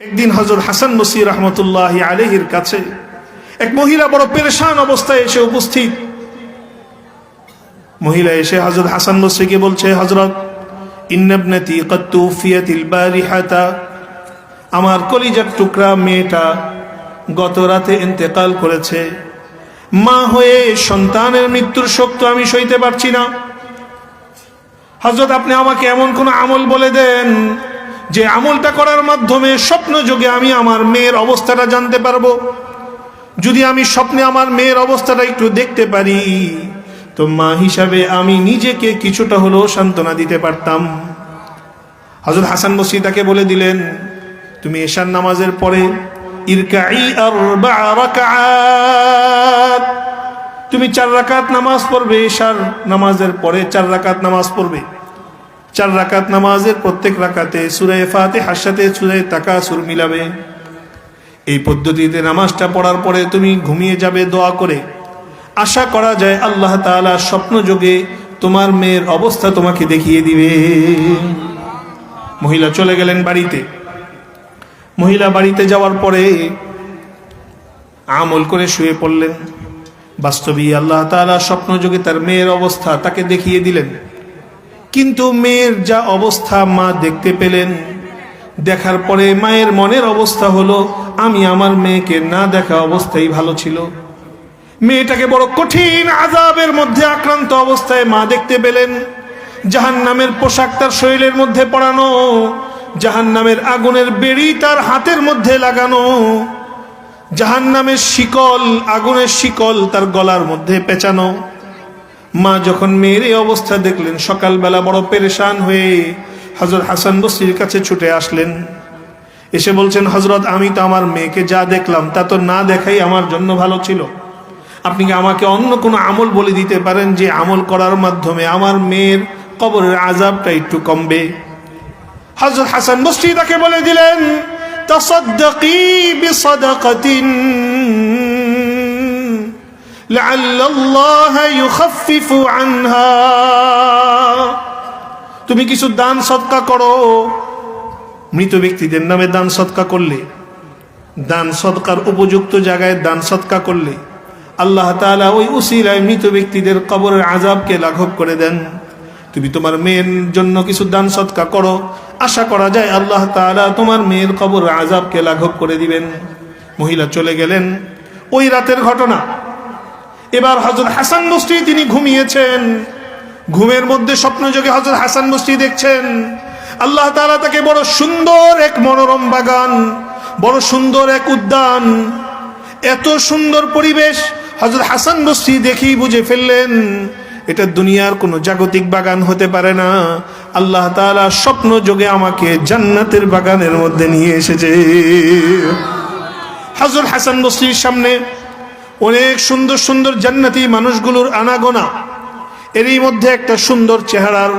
একদিন হজরত হাসান বসির রহমতুল্লাহ আলহির কাছে এক মহিলা বড় পেরেশান অবস্থায় এসে উপস্থিত। মহিলা এসে হজরত হাসান বসরিকে বলছে হজরত ইন্নবনতি কত্তু ফিয়াতিল বারিহাতা। আমার কলিজার টুকরা মেয়েটা গত রাতে ইন্তেকাল করেছে। মা হয়ে সন্তানের মৃত্যুর শোক তো আমি সইতে পারছি না। হজরত আপনি আমাকে এমন কোন আমল বলে দেন যে আমলটা করার মাধ্যমে স্বপ্ন যোগে আমি আমার মেয়ের অবস্থাটা জানতে পারব। যদি আমি স্বপ্নে আমার মেয়ের অবস্থাটা একটু দেখতে পারি, তো মা হিসাবে আমি নিজেকে কিছুটা হলেও সান্ত্বনা দিতে পারতাম। হজরত হাসান বসি তাকে বলে দিলেন, তুমি এশার নামাজের পরে তুমি চার রাকাত নামাজ পড়বে, এশার নামাজের পরে চার রাকাত নামাজ পড়বে। চার রাকাত নামাজের প্রত্যেক রাকাতে সুরে ফাতে হাসাতে সুরে তাকা সুর মিলাবে। এই পদ্ধতিতে নামাজটা পড়ার পরে তুমি ঘুমিয়ে যাবে দোয়া করে। আশা করা যায় আল্লাহ তাআলা স্বপ্ন যোগে তোমার মেয়ের অবস্থা তোমাকে দেখিয়ে দিবে। মহিলা চলে গেলেন বাড়িতে। মহিলা বাড়িতে যাওয়ার পরে আমল করে শুয়ে পড়লেন। বাস্তবী আল্লাহ তাআলা স্বপ্ন যোগে তার মেয়ের অবস্থা তাকে দেখিয়ে দিলেন। কিন্তু মেয়ের যা অবস্থা মা দেখতে পেলেন। দেখার পরে মায়ের মনের অবস্থা হলো, আমি আমার মেয়েকে না দেখা অবস্থায় ভালো ছিল। মেয়েটাকে বড় কঠিন আজাবের মধ্যে আক্রান্ত অবস্থায় মা দেখতে পেলেন। জাহান নামের পোশাক তার শরীরের মধ্যে পরানো জাহান নামের আগুনের বেড়ি তার হাতের মধ্যে লাগানো জাহান নামের শিকল, আগুনের শিকল তার গলার মধ্যে পেঁচানো। মা যখন মেয়ের এই অবস্থা দেখলেন, সকালবেলা বড় পেরেশান হয়ে হজরত হাসান বসরির কাছে ছুটে আসলেন। এসে বলছেন হজরত আমি তো আমার মেয়েকে যা দেখলাম, তা তো না দেখাই আমার জন্য ভালো ছিল। আপনি কি আমাকে অন্য কোনো আমল বলে দিতে পারেন যে আমল করার মাধ্যমে আমার মেয়ের কবরের আজাবটা একটু কমবে? হজরত হাসান বসরি তাকে বলে দিলেন, তসদ্দকি বিসদকাতিন لعل الله يخفف عنها তুমি কিছু দান সৎকা করো মৃত ব্যক্তিদের নামে দান সৎকা করলে দান সৎকার উপযুক্ত জায়গায় দান সৎকা করলে আল্লাহ তাআলা ওই উসিলায় মৃত ব্যক্তিদের কবরের আজাবকে লাঘব করে দেন তুমি তোমার মেয়ের জন্য কিছু দান সৎকা করো আশা করা যায় আল্লাহ তাআলা তোমার মেয়ের কবর আজাবকে লাঘব করে দিবেন মহিলা চলে গেলেন ওই রাতের ঘটনা এবার হজরত হাসান মুস্তি তিনি ঘুমিয়েছেন। ঘুমের মধ্যে স্বপ্নযোগে হজরত হাসান মুস্তি দেখছেন, আল্লাহ তাআলা তাকে বড় সুন্দর এক মনোরম বাগান, বড় সুন্দর এক উদ্যান, এত সুন্দর পরিবেশ হজরত হাসান বস্তি দেখেই বুঝে ফেললেন, এটা দুনিয়ার কোনো জাগতিক বাগান হতে পারে না। আল্লাহ তাআলা স্বপ্ন যোগে আমাকে জান্নাতের বাগানের মধ্যে নিয়ে এসেছে। হজরত হাসান বস্তির সামনে অনেক সুন্দর সুন্দর জান্নাতি মানুষগুলোর আনাগোনা। এরই মধ্যে একটা সুন্দর চেহারার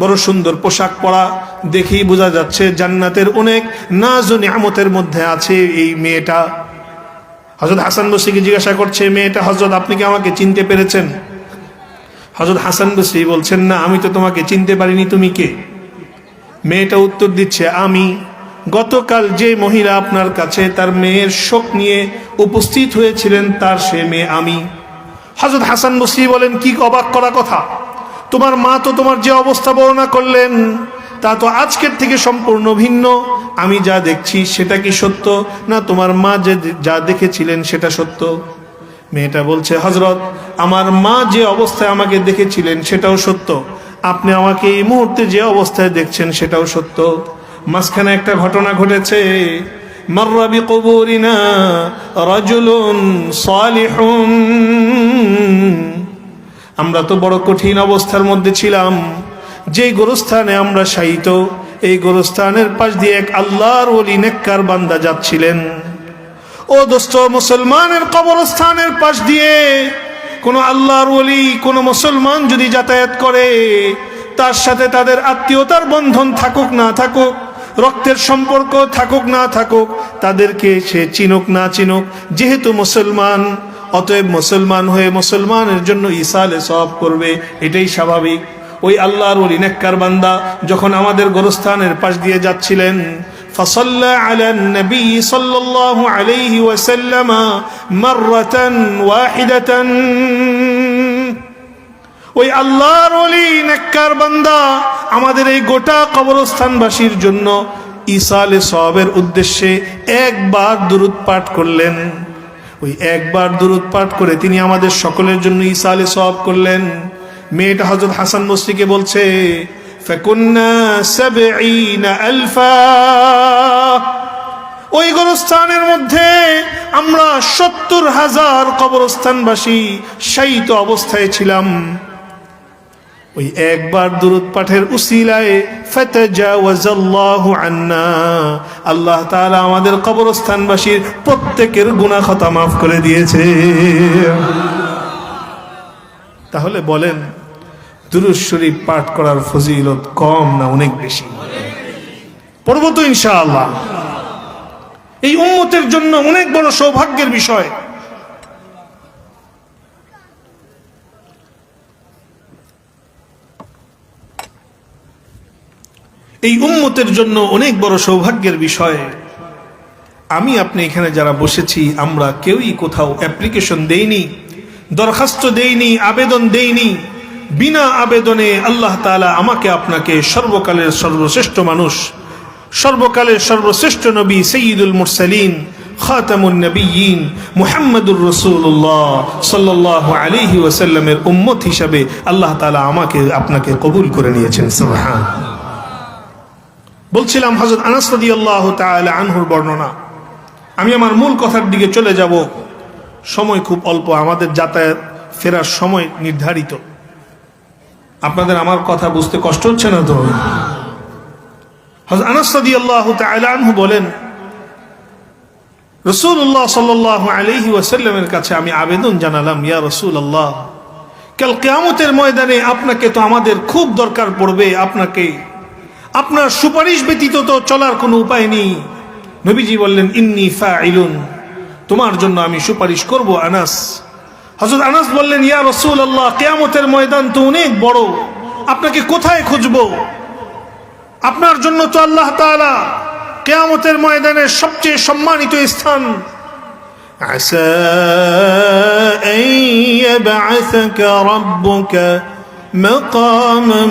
বড় সুন্দর পোশাক পরা দেখেই বোঝা যাচ্ছে জান্নাতের অনেক নাজ নিয়ামতের মধ্যে আছে এই মেয়েটা। হজরত হাসান বসিকে জিজ্ঞাসা করছে, মেয়েটা হজরত আপনি কি আমাকে চিনতে পেরেছেন? হজরত হাসান বসি বলছেন, না, আমি তো তোমাকে চিনতে পারিনি, তুমি কে? মেয়েটা উত্তর দিচ্ছে, আমি। গতকাল যে মহিলা আপনার কাছে তার মেয়ের শোক নিয়ে উপস্থিত হয়েছিলেন, তার সে মেয়ে আমি। হজরত হাসান বসরি বলেন, কি অবাক করা কথা? তোমার মা তো তোমার যে অবস্থা বর্ণনা করলেন, তা তো আজকের থেকে সম্পূর্ণ ভিন্ন। আমি যা দেখছি সেটা কি সত্য? না, তোমার মা যে যা দেখেছিলেন সেটা সত্য। মেয়েটা বলছে হজরত আমার মা যে অবস্থায় আমাকে দেখেছিলেন সেটাও সত্য। আপনি আমাকে এই মুহূর্তে যে অবস্থায় দেখছেন সেটাও সত্য। মাঝখানে একটা ঘটনা ঘটেছে। মার্রাবি কবরিনা রাজুলুন সালিহুন। আমরা তো বড় কঠিন অবস্থার মধ্যে ছিলাম। যে গোরস্থানে আমরা শায়িত, এই গোরস্থানের পাশ দিয়ে এক আল্লাহর ওলি নেককার বান্দা যাচ্ছিলেন। ও দোস্ত, মুসলমানের কবরস্থানের পাশ দিয়ে কোনো আল্লাহর ওলি, কোনো মুসলমান যদি যাতায়াত করে, তার সাথে তাদের আত্মীয়তার বন্ধন থাকুক, না থাকুক রক্তের সম্পর্ক থাকুক না থাকুক তাদেরকে সে চিনুক না চিনুক যেহেতু মুসলমান অতএব মুসলমান হয়ে মুসলমানের জন্য ইসালে সব করবে এটাই স্বাভাবিক ওই আল্লাহর ওলি নেককার বান্দা যখন আমাদের গোরস্থানের পাশ দিয়ে যাচ্ছিলেন فصلى على النبي صلى الله عليه وسلم مرة واحدة ওই আল্লাহর ওলি, নেককার বান্দা আমাদের এই গোটা কবরস্থানবাসীর জন্য ইসালে সবের উদ্দেশ্যে একবার দুরুদ পাঠ করলেন। ওই একবার দুরুদ পাঠ করে তিনি আমাদের সকলের জন্য ইসালে সব করলেন। মেয়েটা হজরত হাসান বস্তিকে বলছে ওই গোরস্থানের মধ্যে আমরা সত্তর হাজার কবরস্থানবাসী শায়িত অবস্থায় ছিলাম। ওই একবার দুরুদ পাঠের আল্লাহ আমাদের কবরস্থানবাসীর প্রত্যেকের গুনাহ খতা মাফ করে দিয়েছে। তাহলে বলেন, দুরুদ শরীফ পাঠ করার ফজিলত কম না অনেক বেশি? পড়ব তো ইনশাআল্লাহ। এই উম্মতের জন্য অনেক বড় সৌভাগ্যের বিষয়। এই উম্মতের জন্য অনেক বড় সৌভাগ্যের বিষয়। আমি আপনি এখানে যারা বসেছি, আমরা কেউই কোথাও অ্যাপ্লিকেশন দেইনি, দরখাস্ত দেইনি, আবেদন দেইনি। বিনা আবেদনে আল্লাহ তাআলা আমাকে আপনাকে সর্বকালের সর্বশ্রেষ্ঠ মানুষ, সর্বকালের সর্বশ্রেষ্ঠ নবী সঈদুল মুরসালিন, খাতামুন নবীন মুহাম্মদুর রসুল্লাহ সাল্লাহ আলিহি ওয়াসাল্লামের উম্মত হিসাবে আল্লাহ তাআলা আমাকে, আপনাকে কবুল করে নিয়েছেন। সুবহান। বলছিলাম হজরত আনাসদি আল্লাহ আনহুর বর্ণনা। আমি আমার মূল কথার দিকে চলে যাব। সময় খুব অল্প, আমাদের যাতায়াত ফেরার সময় নির্ধারিত। আপনাদের আমার কথা বুঝতে কষ্ট হচ্ছে না তো? হজরত আনাসদি আল্লাহ আনহু বলেন রসুল্লাহ সাল আলহি ওয়াসাল্লামের কাছে আমি আবেদন জানালাম, ইয়া রসুল আল্লাহ কাল কেয়ামতের ময়দানে আপনাকে তো আমাদের খুব দরকার পড়বে, আপনাকে আপনার সুপারিশ ব্যতীত তো চলার কোনো উপায় নেই নবীজি বললেন ইন্নি ফাইলুন তোমার জন্য আমি সুপারিশ করব আনাস হজরত আনাস বললেন ইয়া রসুল আল্লাহ কেয়ামতের ময়দান তো অনেক বড় আপনাকে কোথায় খুঁজব আপনার জন্য তো আল্লাহ তাআলা কেয়ামতের ময়দানের সবচেয়ে সম্মানিত স্থান عسى أن يبعثك ربك مقاما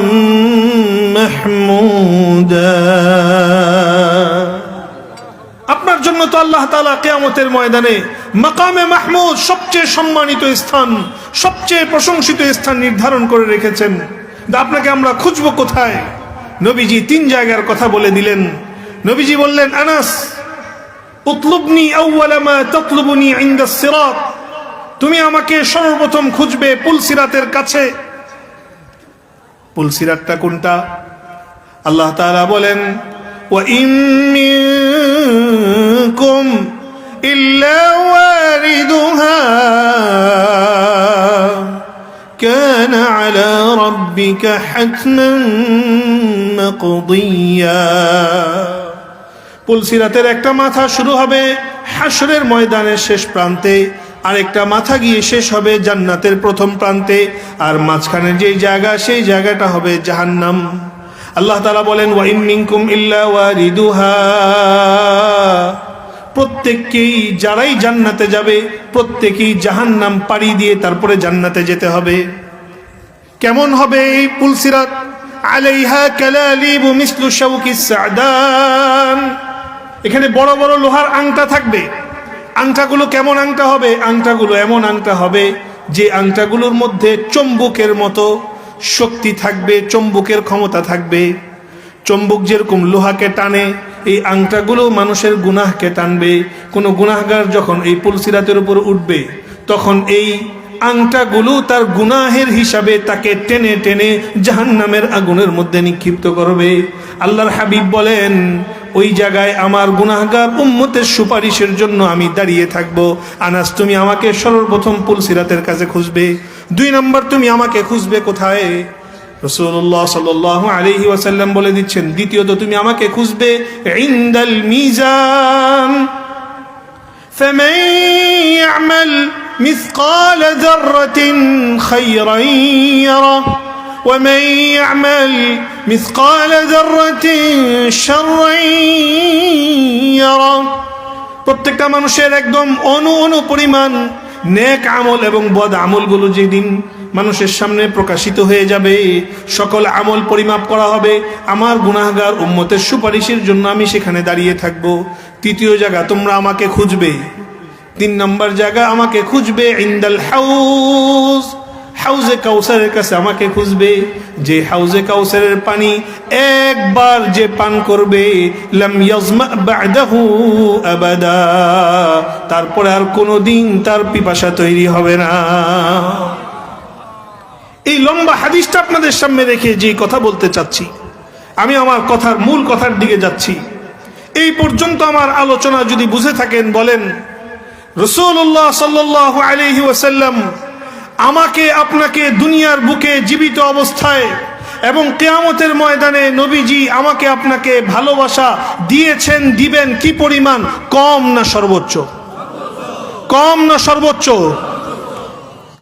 محمودا আপনার জন্য তো আল্লাহ তালা কেয়ামতের ময়দানে মাকামে মাহমুদ সবচেয়ে সম্মানিত স্থান সবচেয়ে প্রশংসিত স্থান নির্ধারণ করে রেখেছেন আপনাকে আমরা খুঁজবো কোথায় নবীজি তিন জায়গার কথা বলে দিলেন নবীজি বললেন আনাস উতলুবনি আউ্বালামা ততলুবনি ইনদা সিরাত তুমি আমাকে সর্বপ্রথম খুঁজবে পুলসিরাতের কাছে পুলসিরাতটা কোনটা আল্লাহ তাআলা বলেন وإن منكم إلا واردها كان على ربك حتما مقضيا পুলসিরাতের একটা মাথা শুরু হবে হাসরের ময়দানের শেষ প্রান্তে আরেকটা মাথা গিয়ে শেষ হবে জান্নাতের প্রথম প্রান্তে, আর মাঝখানে যেই জায়গা, সেই জায়গাটা হবে জাহান্নাম। আল্লাহ তালা বলেন, ওয়াইন মিনকুম ইল্লা ওয়ারিদুহা। প্রত্যেককেই, যারাই জান্নাতে যাবে, প্রত্যেকেই জাহান্নাম পাড়ি দিয়ে তারপরে জান্নাতে যেতে হবে। কেমন হবে এই পুলসিরাত আলাইহা কালালিবু মিসলু শাউকিস সাদান। এখানে বড় বড় লোহার আংটা থাকবে। আংটাগুলো কেমন আংটা হবে? আংটাগুলো এমন আংটা হবে যে আংটাগুলোর মধ্যে চম্বুকের মতো শক্তি থাকবে, চম্বুকের ক্ষমতা থাকবে। চম্বুক যেরকম লোহাকে টানে, এই আংটাগুলো মানুষের গুনাহকে টানবে। কোনো গুনাহগার যখন এই পুলসিরাতের উপর উঠবে, তখন এই আংটাগুলো তার গুনাহের হিসাবে তাকে টেনে টেনে জাহান্নামের আগুনের মধ্যে নিক্ষিপ্ত করবে। আল্লাহর হাবিব বলেন ওই জায়গায় আমার গুনাহগার উম্মতের সুপারিশের জন্য আমি দাঁড়িয়ে থাকবো আনাস তুমি আমাকে সর্বপ্রথম পুলসিরাতের কাছে খুঁজবে দুই নম্বর তুমি আমাকে খুঁজবে কোথায় রসুল্লাহ সাল আলহি ওয়াসাল্লাম বলে দিচ্ছেন দ্বিতীয়ত তুমি আমাকে খুঁজবে ইন্দাল মিজান فمن يعمل مثقال ذرة خيرا يره ومن يعمل مثقال ذرة شرا يره প্রত্যেকটা মানুষের একদম অনু অনু পরিমাণ নেক আমল এবং বদ আমলগুলো যেদিন মানুষের সামনে প্রকাশিত হয়ে যাবে সকল আমল পরিমাপ করা হবে আমার গুনাহগার উম্মতের সুপারিশের জন্য আমি সেখানে দাঁড়িয়ে থাকব তৃতীয় জায়গা তোমরা আমাকে খুঁজবে তিন নম্বর জায়গা আমাকে খুঁজবে ইন্দাল হাউস হাউজে কাউসারের কাছে আমাকে খুঁজবে, যে হাউজে কাউসারের পানি একবার যে পান করবে তারপরে আর কোনোদিন তার পিপাসা তৈরি হবে না। এই লম্বা হাদিসটা আপনাদের সামনে রেখে যে কথা বলতে চাচ্ছি, আমি আমার কথার মূল কথার দিকে যাচ্ছি। এই পর্যন্ত আমার আলোচনা যদি বুঝে থাকেন, বলেন রসুল্লাহ সাল্লাহ আলহি ওয়াসাল্লাম আমাকে আপনাকে দুনিয়ার বুকে জীবিত অবস্থায় এবং কেয়ামতের ময়দানে নবীজি আমাকে আপনাকে ভালোবাসা দিয়েছেন, দিবেন কি পরিমাণ? কম না সর্বোচ্চ? কম না সর্বোচ্চ?